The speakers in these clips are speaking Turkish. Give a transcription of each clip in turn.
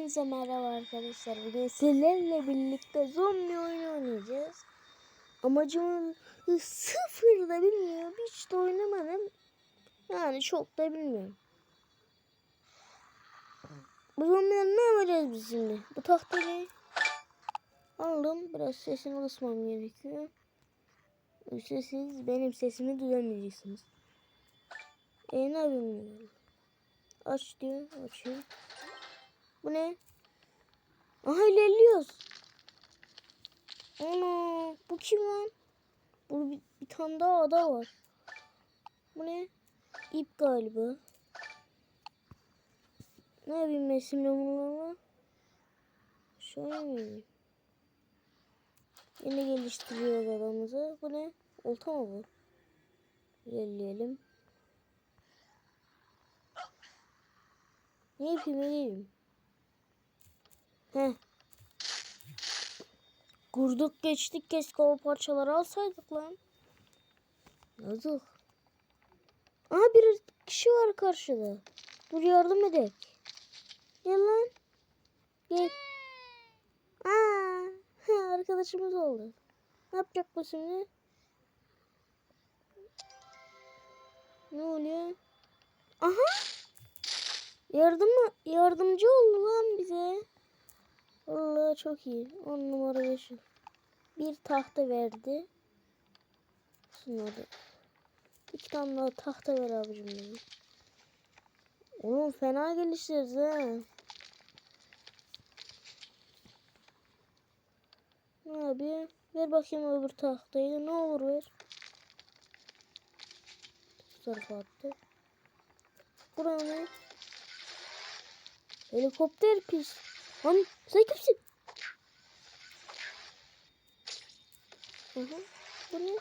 Hepinize merhaba arkadaşlar. Bugün sizlerle birlikte zombi oyunu oynayacağız. Amacım sıfır da bilmiyorum. Hiç de oynamadım. Yani çok da bilmiyorum. Bu zombiler ne yapacağız biz şimdi? Bu tahtayı aldım. Biraz sesini kısmam gerekiyor. Yoksa siz benim sesimi duyamayacaksınız. E ne yapayım? Aç diyor. Açıyor. Bu ne? Aha ilerliyoruz. Ana bu kim lan? Bu bir, bir tane daha ada var. Bu ne? İp galiba. Ne ben şimdi bunlarla? Şöyle mi? yapayım? Yine geliştiriyor adamımızı. Bu ne? Olta mı bu? İlerleyelim. Ne yapayım ne yapayım? Heh. Kurduk geçtik keşke o parçaları alsaydık lan. Yazık. Aha bir kişi var karşıda. Dur yardım edek. Gel lan. Gel. Aa, arkadaşımız oldu. Ne yapacak bu şimdi? Ne oluyor? Aha! Yardım? Yardımcı oldu lan bize. Allah çok iyi. 10 numara 5. Bir tahta verdi. Şunları. İki tane daha tahta ver abicim benim. Oğlum fena gelişiriz ha. Abi ver bakayım öbür tahtayı. Ne olur ver. Tarafa attı. Buraya ne? Helikopter pis. Lan sen kimsin? Hı hı. Bu ne?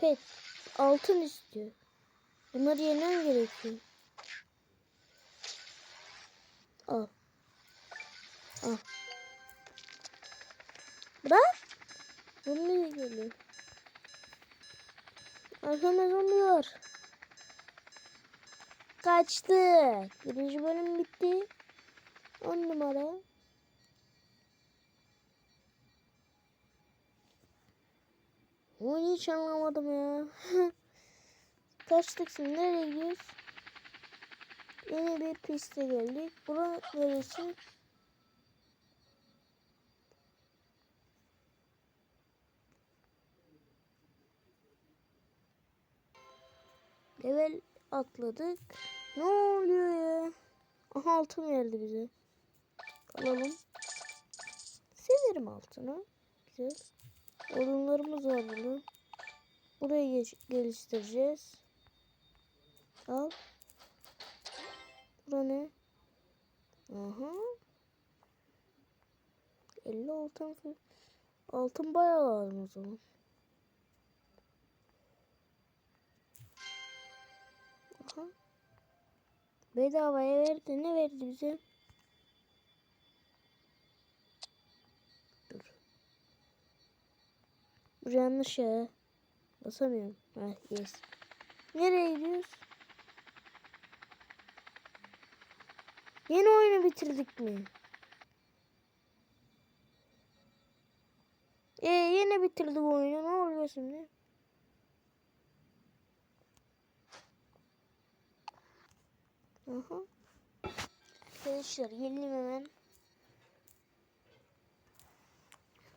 Pet. Altın istiyor. Bunları yemem gerekiyor. Al. Al. Bırak. Zombi geliyor. Arkamda zombi var. Kaçtı. Birinci bölüm bitti. 10 numara. Onu hiç anlamadım ya. Kaçtık şimdi nereye gidiyoruz? Yeni bir piste geldik. Bura neresi? Level atladık. Ne oluyor ya? Aha altın verdi bize. Alalım. Severim altını. Güzel. Odunlarımız var burada. Burayı geç- geliştireceğiz. Al. Bura ne? Aha. 50 altın. Altın bayağı lazım o zaman. Aha. Bedavaya verdi. Ne verdi bize? Bu yanlış ya. Basamıyorum. Ha yes. Nereye gidiyoruz? Yeni oyunu bitirdik mi? Ee yine bitirdik oyunu. Ne oluyor şimdi? Aha. Arkadaşlar gelin hemen.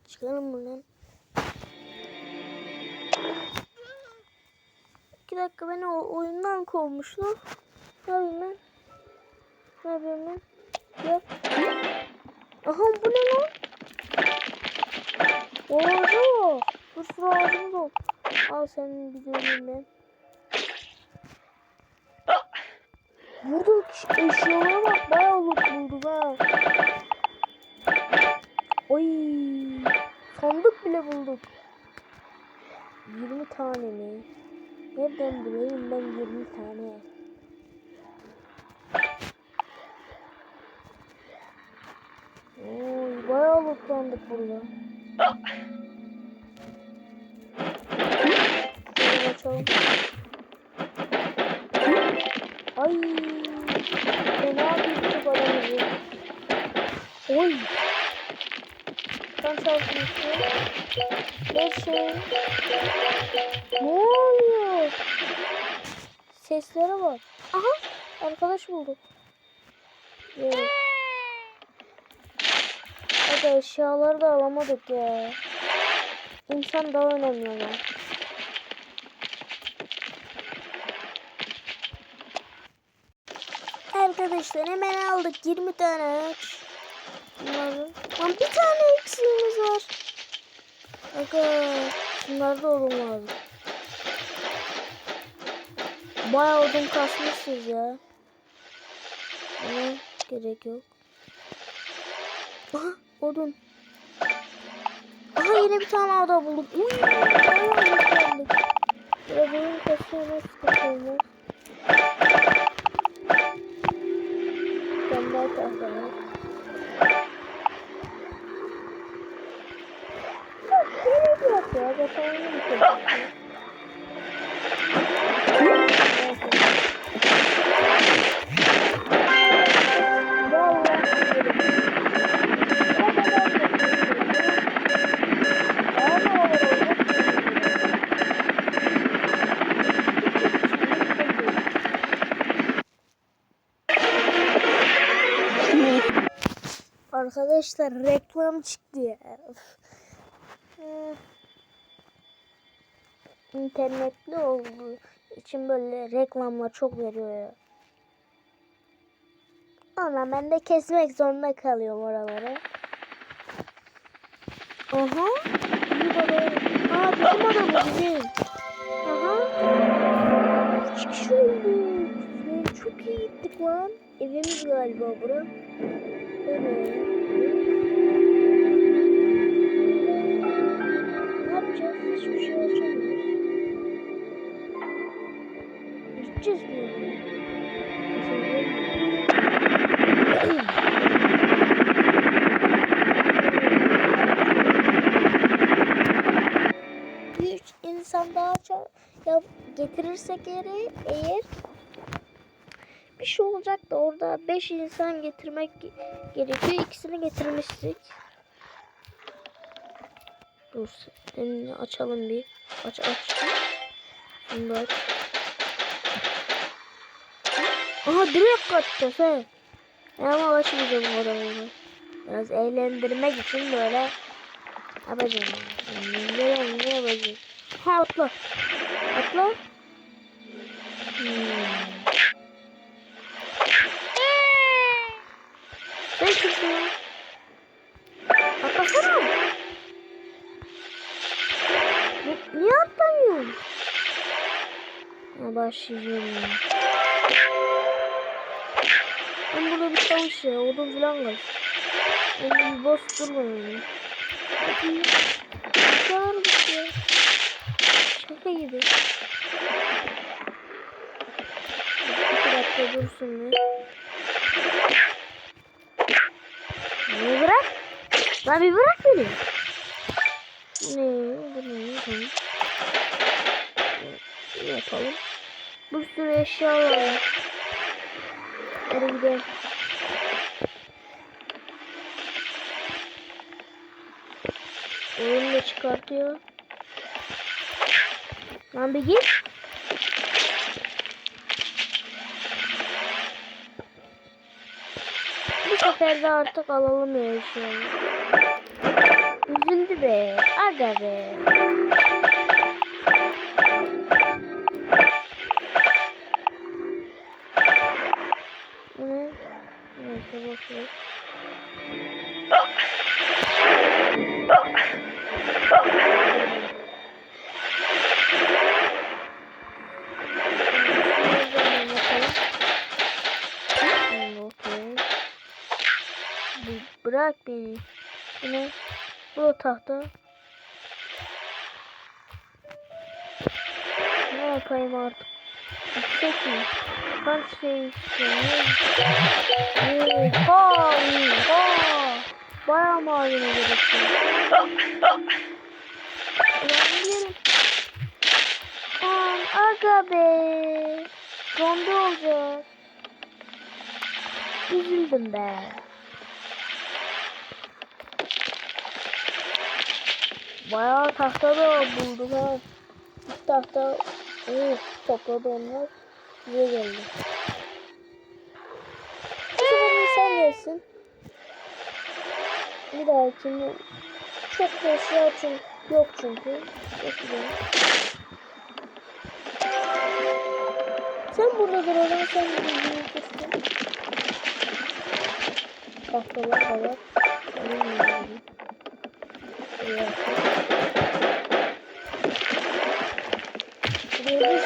Çıkalım buradan. İki dakika beni o oyundan kovmuştu. Ne yapayım ben? Ne yapıyorum ben? Yok. Aha bu ne lan? Oha! Bir sürü ağacımız oldu. Al senin bir göreyim ben. Burada eşyalara bak bayağı loot bulduk ha. Oy sandık bile bulduk. 20 tane mi? Nereden bileyim ben 20 tane? Oy bayağı lootlandık burada. Şöyle. Ay fena bir adamız. Oy. Çarpmıştı. Her şey. Ne oluyor? Seslere bak. Aha. Arkadaş bulduk. Evet. Hadi eşyaları da alamadık ya. İnsan daha önemli ama. Arkadaşlar hemen aldık 20 tane. Bunları. Lan bir tane eksiğimiz var. Aga şunlar da odun lazım. Bayağı odun kasmışsınız ya. Ama gerek yok. Aha odun. Aha yine bir tane ada bulduk. Uy. Biraz oyun nasıl kasıyor? Ben daha tahta Arkadaşlar reklam çıktı ya. İnternetli olduğu için böyle reklamlar çok veriyor ya. Ama ben de kesmek zorunda kalıyorum oraları. Aha. İyi baba. Aa bizim ada bu bizim. Aha. Kişi olduk. Lan çok iyi gittik lan. Evimiz galiba bura. Evet. Ne yapacağız? Hiçbir şey açamıyoruz. Bir üç insan daha ça- ya getirirsek yere eğer bir şey olacak da orada 5 insan getirmek ge- gerekiyor. İkisini getirmiştik. Dur açalım bir. Aç aç. Da aç. Aha direkt kaçacağız he. Ama açmayacağım o adamı. Biraz eğlendirmek için böyle yapacağım. yani. Ne, yapacağım? Ha atla. Atla. Hmm. Sen kimsin? Ni- Niye atlamıyorsun? Ha, ya. Tavış ya. Odun falan var. Ben bir boş durma. Hadi. Çağır bir şey. Şaka gibi. Bir dakika dursun ya. Ne bırak? Lan bir bırak beni. Ne? Bu ne? Tamam. Ne yapalım? Bir sürü eşya var. Hadi gidelim. Oyunu da çıkartıyor. Lan bir git. Bu sefer de artık alalım ya. Üzüldü be. Aga be. Bu ne? Neyse. Bırak beni. Bu ne? Bu tahta. Ne yapayım artık? Yüksek mi? Kaç şey istiyorum? Oha! Oha! Bayağı malzeme gerekiyor. Ulan aga be. Zombi olacak. Üzüldüm be. Bayağı tahta da buldum ha. Bir tahta oh, topladı onlar. Bize geldi. Sefer sen gelsin. Bir dahakini çok da eşya çünkü yok çünkü. Güzel. Sen burada dur o zaman sen bildiğini kestin. Tahtalar da var. Alayım mı yani? Şöyle yapayım. Buraya bir sürü eşya var. Yani böyle gidebilirim.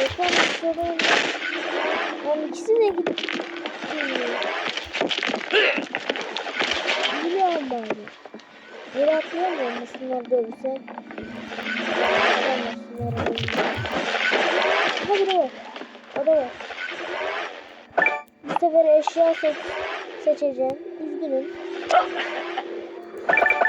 Ekran istiyorum. Yani ikisi de gitti. Biliyorum bari. Yere atlayamıyorum şunları dövse. Dövse. Hadi be. O da var. Bu sefer eşya seç seçeceğim. Üzgünüm.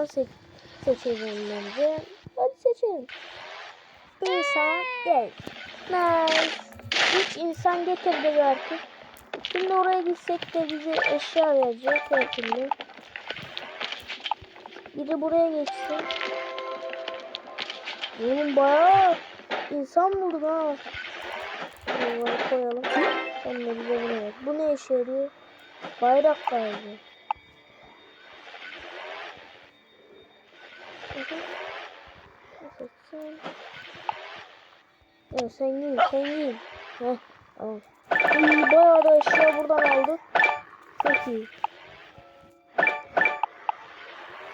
İnsan seç seçeceğim bence. Hadi seçelim. İnsan gel. Nice. Hiç insan getirdi artık. Şimdi oraya gitsek de bize eşya verecek her türlü. Biri buraya geçsin. Oğlum bayağı insan bulduk ha. Bunları koyalım. Sen de bize bunu ver. Bu ne işe yarıyor? Bayrak galiba. Hı hı. Seçsin. Ya sen giyin, sen giyin. Heh, tamam. İyi, bayağı da eşya buradan aldık. Çok iyi.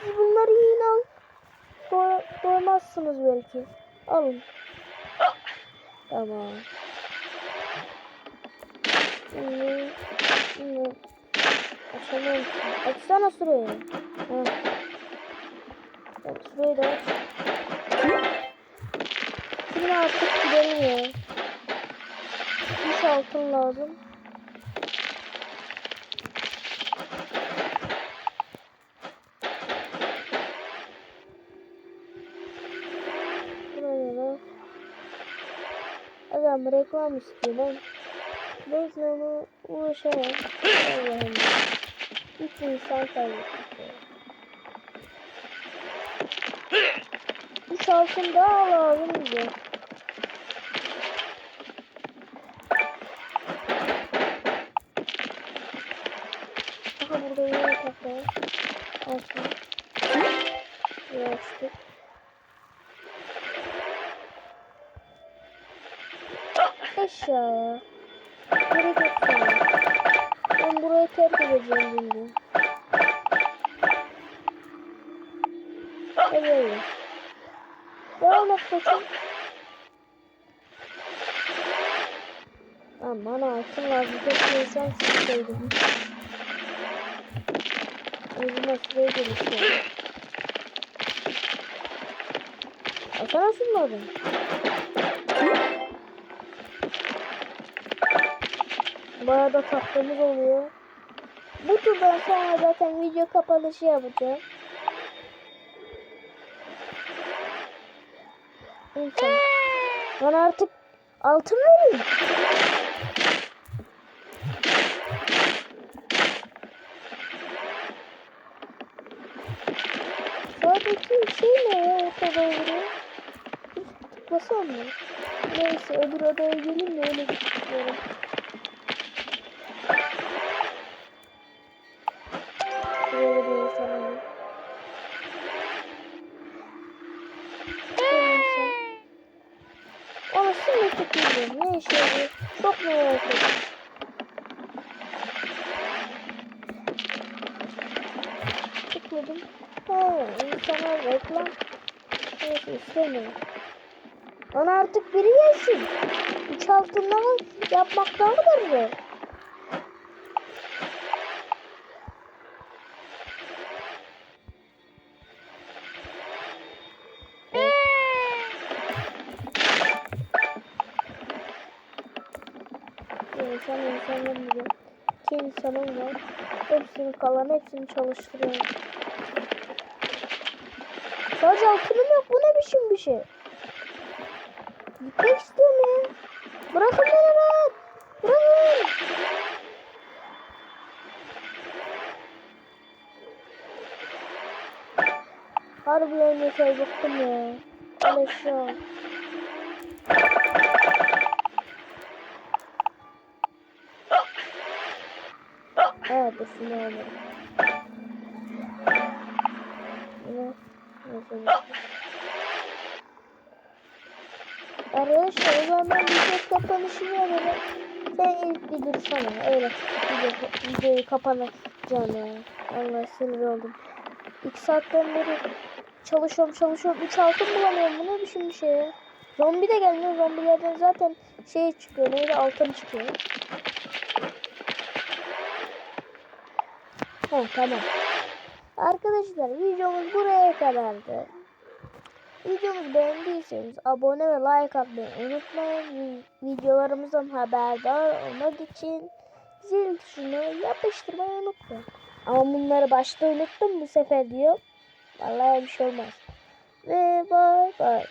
Siz bunları yiyin al. Doy doymazsınız belki. Alın. Tamam. Şimdi, şimdi açamıyorum. Açsana şurayı. Heh. Aç. Şimdi artık gidelim ya. Üç altın lazım. Adam reklam istiyor ben. Reklamı uğraşamam. Allah'ım. Hiç insan kaybetmiş ya. Üç altın daha lazım bize. Aha burada var. Açma. Buraya açtık. Eşya. Buraya götürelim. Ben burayı terk edeceğim şimdi. Devam et koçum. Aman altın lazım. Keşke insan sıkıyordum. Özüme sıraya gelişti. Ata nasıl buldun? Bayağı da tahtamız oluyor. Bu turdan sonra zaten video kapanışı yapacağım. İnsan. Bana artık altın verin. Sadece şey ne ya ortada vuruyor? Tıklasam mı? Neyse öbür odaya gelin de öyle tıklıyorum. Böyle bir insan var. Bir insan. Ama tıklayacağım. Ne işe yarıyor? Çok merak ettim. Tıkladım. He, insana reklam evet, istemiyor. Ona artık biri gelsin. Üç altından yapmak daha kadar zor. İnsan insanın gibi. İki insanım var. Hepsini kalan hepsini çalıştırıyorum. Sadece altınım yok. Bu ne biçim bir şey? Gitmek istiyorum ya. Bırakın beni rahat. Bırakın. Harbiden yeter bıktım ya. Al Ne? Neyse. Arkadaşlar o zaman ben video kapanışını yapalım. Sen ilk bir dursana. Öyle video, videoyu kapanacağım. Allah sinir oldum. İki saatten beri çalışıyorum çalışıyorum. Üç altın bulamıyorum. Bu ne biçim bir şey ya? Zombi de gelmiyor. Zombilerden zaten şey çıkıyor. Neydi? Altın çıkıyor. Ha tamam. Arkadaşlar videomuz buraya kadardı. Videomuzu beğendiyseniz abone ve like atmayı unutmayın. Vi- Videolarımızdan haberdar olmak için zil tuşunu yapıştırmayı unutmayın. Ama bunları başta unuttum bu sefer diyor. Vallahi bir şey olmaz. Ve bay bay.